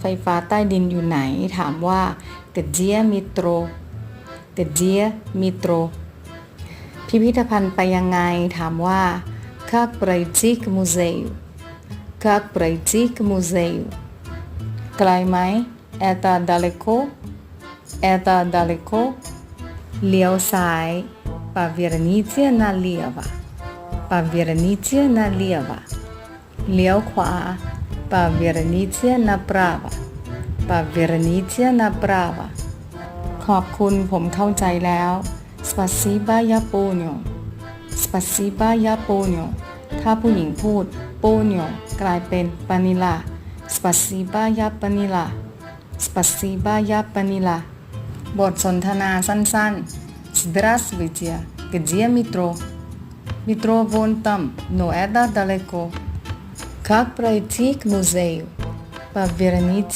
ไฟฟ้าใต้ดินอยู่ไหน ถามว่าเตเจียมิโตรเตเจียมิโตรพิพิธภัณฑ์ไปยังไง ถามว่าคาปรจิกมูเซีย์คาปรจิกมูเซียไกลไหมเอตาดาเลโกเอตาดาเลโกเลี้ยวซ้ายปาเวรนิเจียนาเลียวาปาเวรนิเจียนาเลียวาเลี้ยวขวา поверните направо поверните направо ขอบคุณผมเข้าใจแล้ว спасибо я понял спасибо я понял ถ้าผู้หญิงพูด понял กลายเป็น поняла спасибо я поняла спасибо я поняла บทสนทนาสั้นๆ Здравствуйте где метро метро вон там но это далеко как пройти к музею? Поверните